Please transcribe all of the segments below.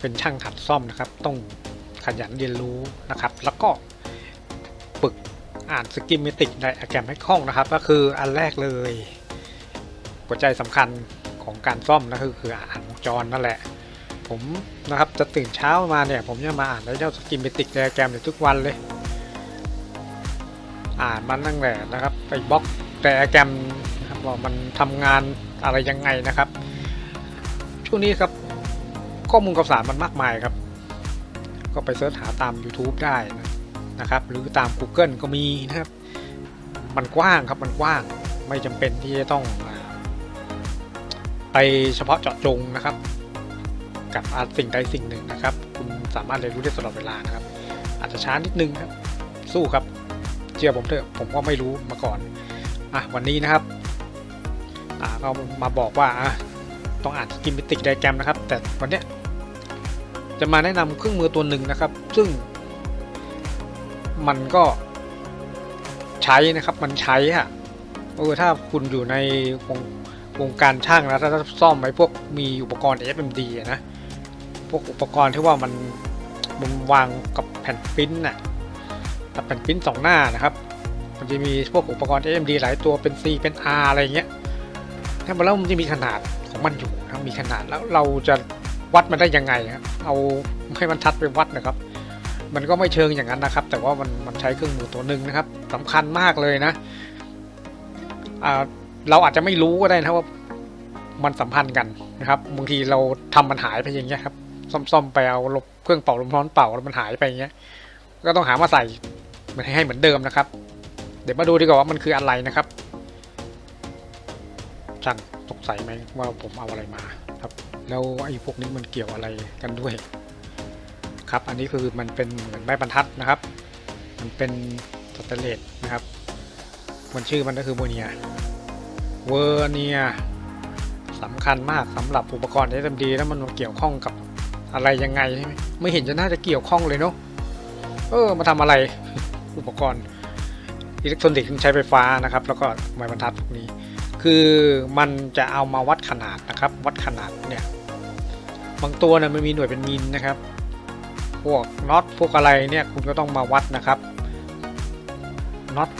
เป็นช่างหัดซ่อมนะครับ ต้องขยันเรียนรู้นะครับ แล้วก็ปึกอ่านสกิมเมติกไดอะแกรมให้คล่องนะครับ ก็คืออันแรกเลยหัวใจสำคัญของการซ่อมนะคือคืออ่านวงจรนั่นแหละ ผมนะครับจะตื่นเช้ามาเนี่ย ผมจะมาอ่านไดเจ้าสกิมเมติกไดอะแกรมทุกวันเลย อ่านมันตั้งแต่นะครับไปบล็อกไดอะแกรมนะครับว่ามันทำงานอะไรยังไงนะครับ ช่วงนี้ครับ ข้อมูลข่าวสารมันมากมายครับ ก็ไปเสิร์ชหาตาม YouTube ได้นะนะครับ หรือตาม Google ก็มีนะครับ มันกว้างครับมันกว้างไม่จำเป็นที่จะต้องไปเฉพาะเจาะจงนะครับ กับอาสิ่งใดสิ่งหนึ่งนะครับ คุณสามารถเรียนรู้ได้ตลอดเวลานะครับ อาจจะช้านิดนึงครับ สู้ครับเชื่อผมเถอะผมก็ไม่รู้มาก่อนอะวันนี้นะครับอ่าก็มาบอกว่าอะ ต้องอ่านกิมมิติกไดแกรมนะครับ แต่วันนี้จะมาแนะนำเครื่องมือตัวหนึ่งนะครับ ซึ่งมันก็ใช้นะครับ มันใช้อะเออถ้าคุณอยู่ในวงวงการช่างนะถ้าซ่อมไอ้พวกมีอุปกรณ์ FMD นะพวกอุปกรณ์ที่ว่ามันมันวางกับแผ่นปิ้นน่ะกับแผ่นปิ้นสองหน้านะครับ มันจะมีพวกอุปกรณ์ AMD หลายตัวเป็น C เป็น R อะไรเงี้ยถ้ามาแล้วมันจะมีขนาด ของมันอยู่นะมีขนาดแล้วเราจะวัดมันได้ยังไงครับเอาให้มันชัดไปวัดนะครับ มันก็ไม่เชิงอย่างนั้นนะครับ แต่ว่ามันมันใช้เครื่องมือตัวหนึ่งนะครับสำคัญมากเลยนะเราอาจจะไม่รู้ก็ได้นะว่ามันสัมพันธ์กันนะครับบางทีเราทำมันหายไปอย่างเงี้ยครับซ่อมๆไปเอาลบเครื่องเป่าลมร้อนเป่าแล้วมันหายไปอย่างเงี้ย ก็ต้องหามาใส่มันให้เหมือนเดิมนะครับ เดี๋ยวมาดูดีกว่าว่ามันคืออะไรนะครับ ช่างสงสัยไหมว่าผมเอาอะไรมาครับ แล้วไอ้พวกนี้มันเกี่ยวอะไรกันด้วย ครับอันนี้คือมันเป็นเหมือนไม้บรรทัดนะครับ มันเป็นสแตเลสนะครับมันชื่อมันก็คือโมเนียเวอร์เนียสำคัญมากสำหรับอุปกรณ์ SMD แล้วมันเกี่ยวข้องกับอะไรยังไงใช่ไหมไม่เห็นจะน่าจะเกี่ยวข้องเลยเนาะเออมาทำอะไรอุปกรณ์อิเล็กทรอนิกส์ใช้ไฟฟ้านะครับ แล้วก็ไม้บรรทัดพวกนี้ คือมันจะเอามาวัดขนาดนะครับ วัดขนาดเนี่ยบางตัวเนี่ยมันมีหน่วยเป็นมิลนะครับ พวกน็อตพวกอะไรเนี่ยคุณก็ต้องมาวัดนะครับน็อต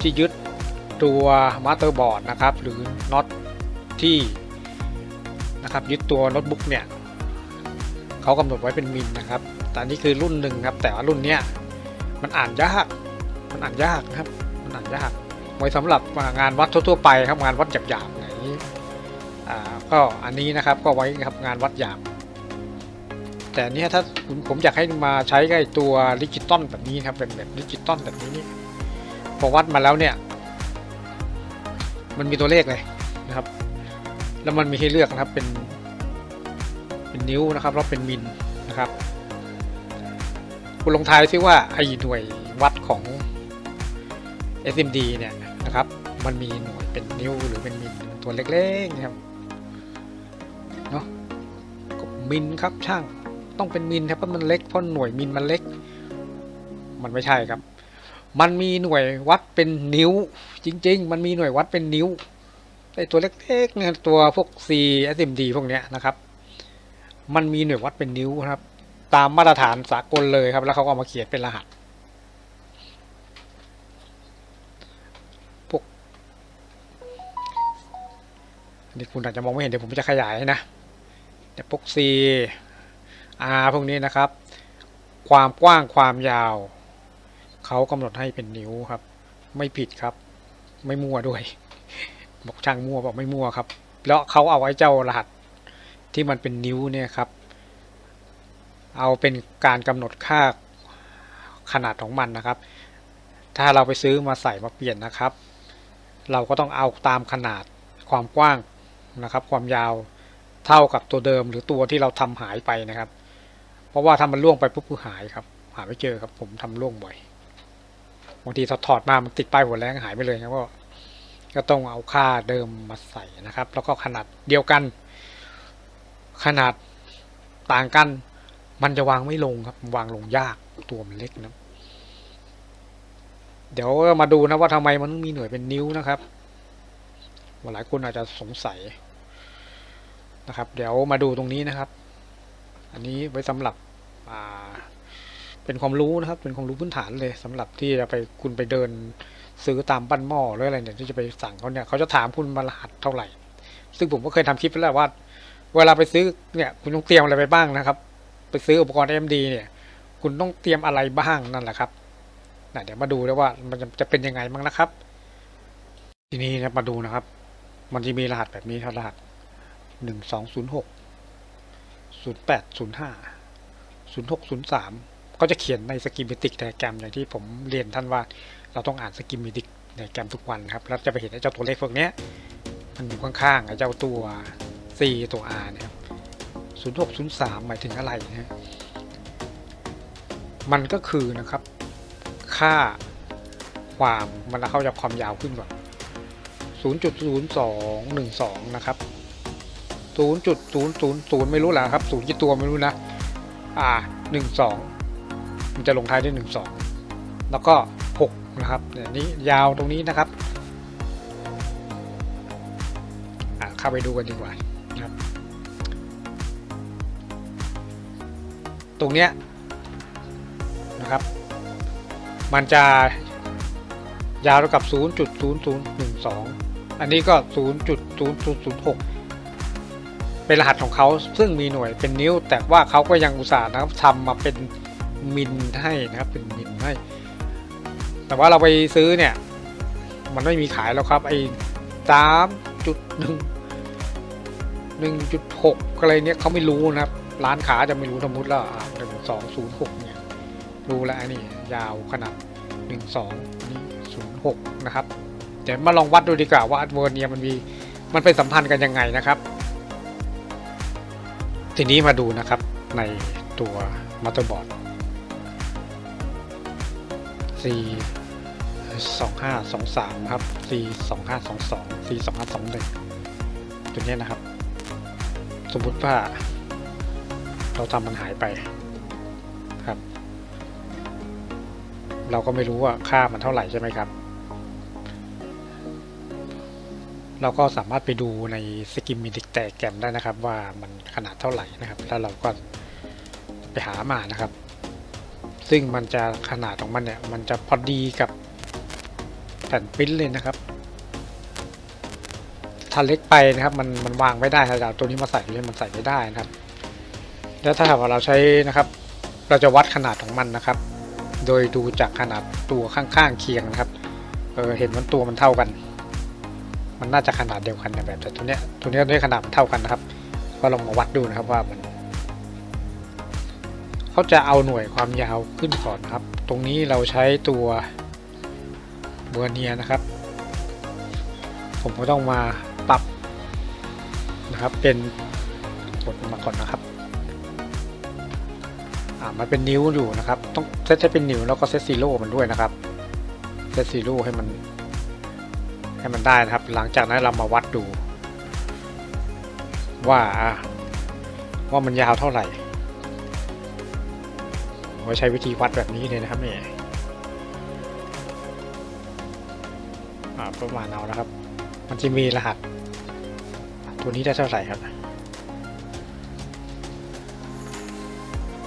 ที่ยึดตัวมาสเตอร์บอร์ดนะครับ หรือน็อตที่นะครับยึดตัวโน้ตบุ๊กเนี่ยเขากำหนดไว้เป็นมิลนะครับ แต่นนี้คือรุ่นหนึ่งครับ แต่ว่ารุ่นเนี้ยมันอ่านยาก มันอ่านยากนะครับ มันอ่านยาก ไว้สำหรับงานวัดทั่วๆไปครับงานวัดหยาบๆไหนอ่าก็อันนี้นะครับก็ไว้ครับงานวัดหยาบแต่นี้ถ้าผมผมอยากให้มาใช้กับตัวดิจิตอลแบบนี้ครับเป็นแบบดิจิตอลแบบนี้นี่พอวัดมาแล้วเนี่ย มันมีตัวเลขเลยนะครับ แล้วมันมีให้เลือกนะครับเป็นเป็นนิ้วนะครับแล้วเป็นมิลนะครับคุณลงทายซิว่าไอ้หน่วยวัดของ SMD เนี่ย นะครับ มันมีหน่วยเป็นนิ้วหรือเป็นมิลตัวเล็กๆนะครับเนาะมิลครับช่างต้องเป็นมิลครับเพราะมันเล็กเพราะหน่วยมิลมันเล็ก มันไม่ใช่ครับ มันมีหน่วยวัดเป็นนิ้ว จริง ๆ มันมีหน่วยวัดเป็นนิ้วไอตัวเล็กๆเนี่ยตัวพวก C SMD พวกเนี้ยนะครับ มันมีหน่วยวัดเป็นนิ้วครับ ตามมาตรฐานสากลเลยครับ แล้วเขาก็เอามาเขียนเป็นรหัส พวกอั นี่คุณอาจจะมองไม่เห็นเดี๋ยวผมจะขยายให้นะแต่พวก C R พวกนี้นะครับ ความกว้างความยาว เขากำหนดให้เป็นนิ้วครับ ไม่ผิดครับ ไม่มั่วด้วย บอกช่างมั่วบอกไม่มั่วครับ แล้วเขาเอาไอ้เจ้ารหัสที่มันเป็นนิ้วเนี่ยครับ เอาเป็นการกำหนดค่าขนาดของมันนะครับ ถ้าเราไปซื้อมาใส่มาเปลี่ยนนะครับ เราก็ต้องเอาตามขนาดความกว้าง นะครับ ความยาวเท่ากับตัวเดิมหรือตัวที่เราทำหายไปนะครับ เพราะว่าถ้ามันล่วงไปปุ๊บคือหายครับ หาไม่เจอครับ ผมทำล่วงบ่อยบางทีถอดมามันติดป้ายหัวแรงหายไปเลยครับก็ก็ต้องเอาค่าเดิมมาใส่นะครับ แล้วก็ขนาดเดียวกัน ขนาดต่างกัน มันจะวางไม่ลงครับวางลงยากตัวมันเล็กนะเดี๋ยวมาดูนะว่าทำไมมันต้องมีหน่วยเป็นนิ้วนะครับหลายคนอาจจะสงสัย นะครับ เดี๋ยวมาดูตรงนี้นะครับ อันนี้ไว้สำหรับเป็นความรู้นะครับ เป็นความรู้พื้นฐานเลยสำหรับที่จะไปคุณไปเดินซื้อตามปั้นหม้อหรืออะไรเนี่ยที่จะไปสั่งเขาเนี่ยเขาจะถามคุณมารหัสเท่าไหร่ ซึ่งผมก็เคยทำคลิปไปแล้วว่า เวลาไปซื้อเนี่ยคุณต้องเตรียมอะไรไปบ้างนะครับ ไปซื้ออุปกรณ์ AMD เนี่ย คุณต้องเตรียมอะไรบ้างนั่นแหละครับนะเดี๋ยวมาดูแล้วว่ามันจะจะเป็นยังไงบ้างนะครับ ทีนี้นะมาดูนะครับ มันจะมีรหัสแบบนี้ครับรหัส หนึ่งสองศูนย์หกศูนย์แปดศูนย์ห้าศูนย์หกศูนย์สามก็จะเขียนในสกิมมิติกไดแกรมอย่างที่ผมเรียนท่านว่าเราต้องอ่านสกิมมิติกไดแกรมทุกวันครับแล้วจะไปเห็นไอ้เจ้าตัวเลขพวกนี้มันอยู่ข้างๆไอ้เจ้าตัว C ตัว R นี่ยครับศูนย์หกศูนย์สามหมายถึงอะไรนะฮะมันก็คือนะครับ ค่าความมันเข้าจากความยาวขึ้นก่อน0.0212 นะครับ 0.000ไม่รู้แหละครับ0กี่ตัวไม่รู้นะ อ่า12มันจะลงท้ายด้วย12แล้วก็6นะครับเนี่ยนี้ยาวตรงนี้นะครับอ่าเข้าไปดูกันดีกว่านะครับ ตรงเนี้ยนะครับ มันจะยาวเท่ากับ 0.0012 อันนี้ก็ 0.0006 เป็นรหัสของเขาซึ่งมีหน่วยเป็นนิ้ว แต่ว่าเขาก็ยังอุตส่าห์นะครับทำมาเป็นมิลให้นะครับเป็นมิลให้ แต่ว่าเราไปซื้อเนี่ย มันไม่มีขายแล้วครับไอ้สามจุดหนึ่งหนึ่งจุดหกอะไรเนี่ยเขาไม่รู้นะครับ ร้านค้าจะไม่รู้สมมติแล้วหนึ่งสองศูนย์หกเนี่ย รู้แล้วอันนี้ยาวขนาดหนึ่งสองนี่ศูนย์หกนะครับ เดี๋ยวมาลองวัดดูดีกว่าว่าเวอร์เนียมันมีมันเป็นสัมพันธ์กันยังไงนะครับ ทีนี้มาดูนะครับในตัวมัตเตอร์บอร์ด C สองห้าสองสามครับ C สองห้าสองสอง C สองห้าสองหนึ่งตัวเนี้นะครับ สมมุติว่าเราทำมันหายไปครับ เราก็ไม่รู้ว่าค่ามันเท่าไหร่ใช่ไหมครับ เราก็สามารถไปดูในสกิมมิดิกแตกแกมได้นะครับ ว่ามันขนาดเท่าไหร่นะครับ แล้วเราก็ไปหามานะครับ ซึ่งมันจะขนาดของมันเนี่ยมันจะพอดีกับแผ่นปิ้นเลยนะครับถ้าเล็กไปนะครับ มันมันวางไม่ได้ครับเอาตัวนี้มาใส่เลยมันใส่ไม่ได้นะครับ แล้วถ้าหากว่าเราใช้นะครับ เราจะวัดขนาดของมันนะครับ โดยดูจากขนาดตัวข้างๆเคียงนะครับเออเห็นมันตัวมันเท่ากัน มันน่าจะขนาดเดียวกันนแบบแต่ตัวเนี้ยตัวเนี้ยด้วยขนาดมันเท่ากันนะครับ ก็ลองมาวัดดูนะครับว่ามันเขาจะเอาหน่วยความยาวขึ้นก่อนนะครับ ตรงนี้เราใช้ตัวเบอร์เนียนะครับ ผมก็ต้องมาปรับนะครับ เป็นกดมาก่อนนะครับอ่ามันเป็นนิ้วอยู่นะครับ ต้องเซตให้เป็นนิ้วแล้วก็เซตซีโร่มันด้วยนะครับ เซตซีโร่ให้มัน ให้มันได้นะครับ หลังจากนั้นเรามาวัดดู ว่าว่ามันยาวเท่าไหร่ผมก็ใช้วิธีวัดแบบนี้เลยนะครับนี่อ่าประมาณเอานะครับ มันจะมีรหัส ตัวนี้ได้เท่าไหร่ครับ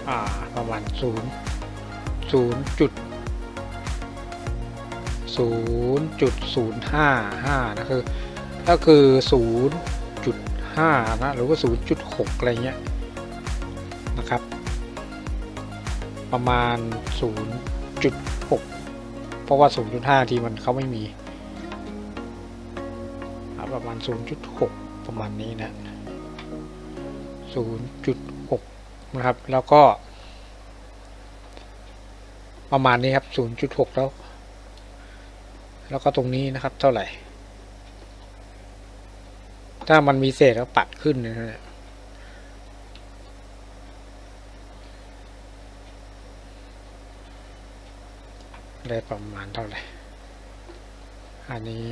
อ่าประมาณศูนย์ศูนย์จุด ศูนย์จุดศูนะคือก็คือศูนย์จุดห้านะ หรือว่าศูนย์จุดหกอะไรเงี้ยนะครับ ประมาณศูนย์จุดหกเพราะว่าศูนย์จุดห้าทีมันเขาไม่มี ประมาณศูนย์จุดหกประมาณนี้นะศูนย์จุดหกนะครับ แล้วก็ ประมาณนี้ครับ 0.6 แล้ว แล้วก็ตรงนี้นะครับ เท่าไหร่ ถ้ามันมีเศษก็ปัดขึ้นนะฮะได้ประมาณเท่าไหร่ อันนี้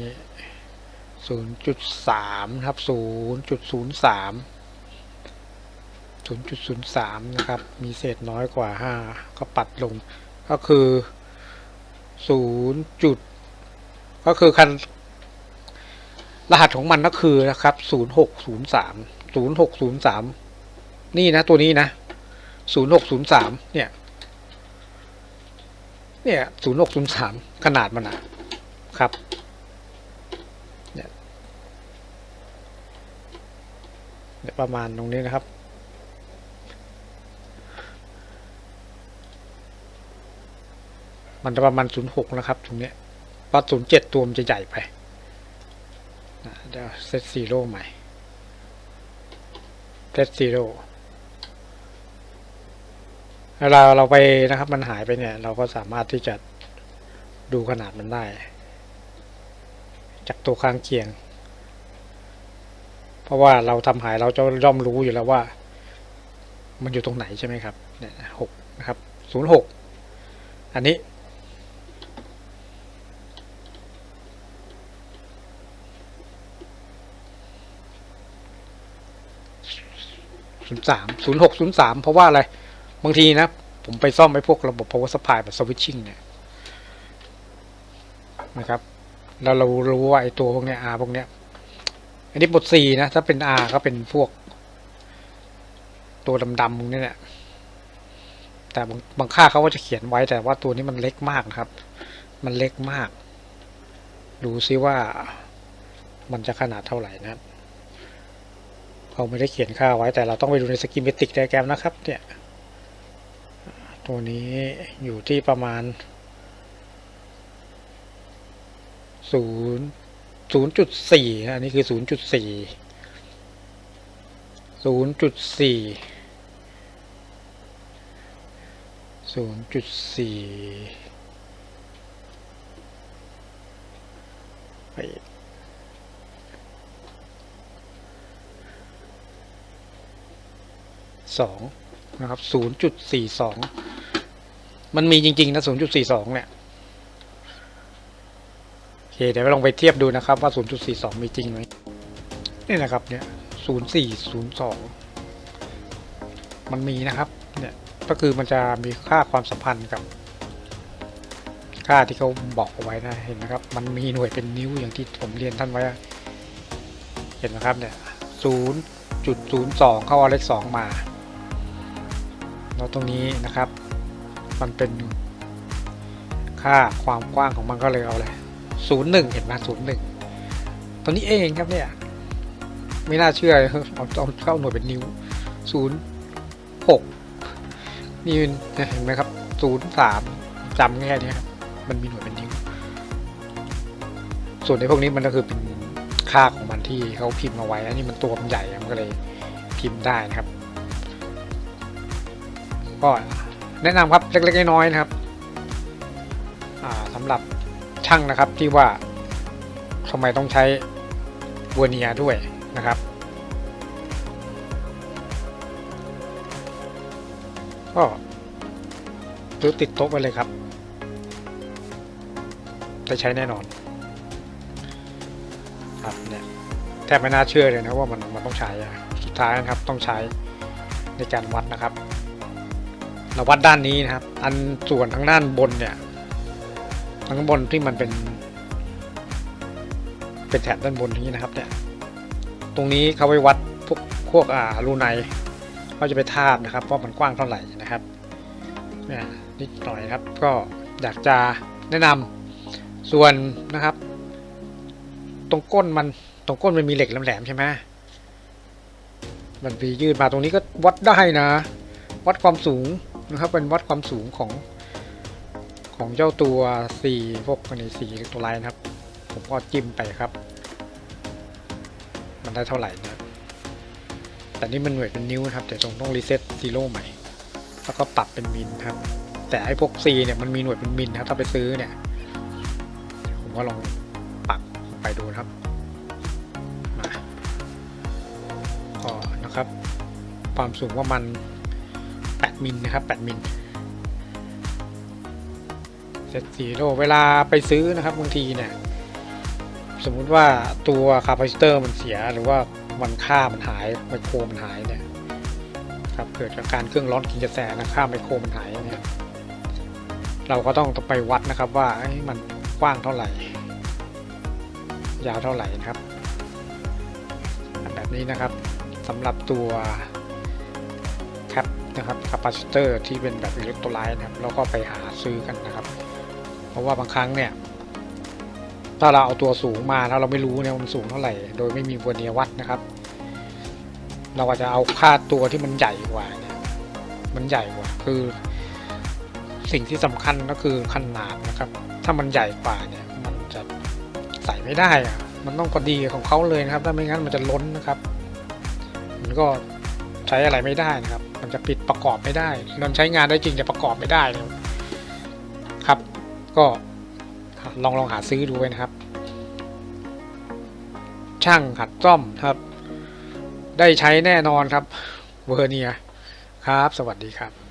0.3ครับ0.03 0.03นย์สามศูนย์จุดศูนย์สามนะครับ มีเศษน้อยกว่า5ก็ปัดลง ก็คือ 0. จุด ก็คือคันรหัสของมันก็คือนะครับ0603 0603นี่นะตัวนี้นะศูนย์หกศูนย์สามเนี่ย เนี่ยศูนย์หกศูนย์สามขนาดมันอะครับเนี่ยประมาณตรงนี้นะครับมันจะประมาณศูนย์หกนะครับตรงเนี้ย พราะศูนย์เจ็ดตัวมันจะใหญ่ไปเดี๋ยวเซตซีโร่ใหม่เซตซีโร่เวลาเราไปนะครับมันหายไปเนี่ย เราก็สามารถที่จะดูขนาดมันได้ จากตัวข้างเคียง เพราะว่าเราทำหายเราจะย่อมรู้อยู่แล้วว่า มันอยู่ตรงไหนใช่ไหมครับเนี่ยหกนะครับศูนย์หกอันนี้ ศูนย์สามศูนย์หกศูนย์สามเพราะว่าอะไร บางทีนะ ผมไปซ่อมไอ้พวกระบบ power supply แบบ switching เนี่ยนะครับแล้วเรารู้ว่าไอ้ตัวพวกเนี้ย R พวกเนี้ย อันนี้บท C นะ ถ้าเป็น R ก็เป็นพวก ตัวดำๆพวกนี้เนี่ยแต่บางบางค่าเขาก็จะเขียนไว้แต่ว่าตัวนี้มันเล็กมากนะครับ มันเล็กมาก ดูซิว่ามันจะขนาดเท่าไหร่นะครับ เขาไม่ได้เขียนค่าไว้แต่เราต้องไปดูในสกิมเมติกไดแกรมนะครับเนี่ยตัวนี้อยู่ที่ประมาณศูนย์ศูนย์จุดสี่อันนี้คือศูนย์จุดสี่ศูนย์จุดสี่ศูนย์จุดสี่ไป สองนะครับศูนย์จุดสี่สองมันมีจริง ๆ นะศูนย์จุดสี่สองเนี่ย โอเค เดี๋ยวลองไปเทียบดูนะครับว่าศูนย์จุดสี่สองมีจริงไหมนี่นะครับ เนี่ยศูนย์สี่ศูนย์สองมันมีนะครับ เนี่ย ก็คือมันจะมีค่าความสัมพันธ์กับ ค่าที่เขาบอกเอาไว้นะ เห็นไหมครับ มันมีหน่วยเป็นนิ้วอย่างที่ผมเรียนท่านไว้ เห็นไหมครับ เนี่ยศูนย์จุดศูนย์สองเข้าเอาเลขสองมา แล้วตรงนี้นะครับ มันเป็นค่าความกว้างของมันก็เลยเอาเลยศูนย์หนึ่งเห็นไหมศูนย์หนึ่งตัวนี้เองครับเนี่ย ไม่น่าเชื่อเลยเอาเอาเข้าหน่วยเป็นนิ้วศูนย์หกนี่เห็นไหมครับศูนย์สามจำแค่นี้ครับมันมีหน่วยเป็นนิ้ว ส่วนในพวกนี้มันก็คือเป็นค่าของมันที่เขาพิมพ์มาไว้อันนี้มันตัวมันใหญ่มันก็เลยพิมพ์ได้นะครับ ก็แนะนำครับเล็กๆน้อยๆนะครับอ่าสำหรับช่างนะครับที่ว่าทำไมต้องใช้บัวเนียด้วยนะครับ ก็ซื้อติดโต๊ะไปเลยครับจะใช้แน่นอน ครับเนี่ยแทบไม่น่าเชื่อเลยนะว่ามันมันต้องใช้สุดท้ายนะครับต้องใช้ในการวัดนะครับ เราวัดด้านนี้นะครับ อันส่วนทางด้านบนเนี่ยทางบนที่มันเป็น เป็นแถบด้านบนนี้นะครับ เนี่ย ตรงนี้เขาไปวัดพวกพวกอ่ารูในเขาจะไปทาบนะครับว่ามันกว้างเท่าไหร่นะครับเนี่ยนิดหน่อยครับ ก็อยากจะแนะนำส่วนนะครับ ตรงก้นมันตรงก้นมันมีเหล็กแหลมๆใช่ไหมมันมียืดมาตรงนี้ก็วัดได้นะ วัดความสูง นะครับเป็นวัดความสูงของของเจ้าตัวสี่พวกนี้สี่ตัวไลน์นะครับ ผมก็จิ้มไปครับ มันได้เท่าไหร่นะแต่นี่มันหน่วยเป็นนิ้วนะครับเดี๋ยวต้องต้องรีเซ็ตซีโร่ใหม่ แล้วก็ปรับเป็นมิลครับ แต่ไอ้พวก C เนี่ยมันมีหน่วยเป็นมิลนะครับถ้าไปซื้อเนี่ย ผมก็ลองปักไปดูครับมาก็นะครับ ความสูงว่ามัน 8มิลนะครับ8มิลเซตซีโร่เวลาไปซื้อนะครับบางทีเนี่ยสมมุติว่าตัวคาปาซิเตอร์มันเสียหรือว่ามันค่ามันหายไมโครมันหายเนี่ยครับเกิดจากการเครื่องร้อนกินกระแสนะค่าไมโครมันหายเนี่ยเราก็ต้องไปวัดนะครับว่ามันกว้างเท่าไหร่ ยาวเท่าไหร่นะครับ แบบนี้นะครับสำหรับตัว นะครับคาปาซิเตอร์ที่เป็นแบบอิเล็กโทรไลต์นะครับแล้วก็ไปหาซื้อกันนะครับ เพราะว่าบางครั้งเนี่ย ถ้าเราเอาตัวสูงมาแล้วเราไม่รู้เนี่ยมันสูงเท่าไหร่ โดยไม่มีวัเนียวัดนะครับ เราอาจจะเอาค่าตัวที่มันใหญ่กว่าเนี่ยมันใหญ่กว่าคือ สิ่งที่สำคัญก็คือขนาดนะครับ ถ้ามันใหญ่กว่าเนี่ยมันจะใส่ไม่ได้อะมันต้องพอดีของเขาเลยนะครับ ถ้าไม่งั้นมันจะล้นนะครับ มันก็ ใช้อะไรไม่ได้นะครับ มันจะปิดประกอบไม่ได้มันใช้งานได้จริงจะประกอบไม่ได้นะครับ ก็ลองลองหาซื้อดูไว้นะครับ ช่างหัดซ่อมครับ ได้ใช้แน่นอนครับเวอร์เนียครับ สวัสดีครับ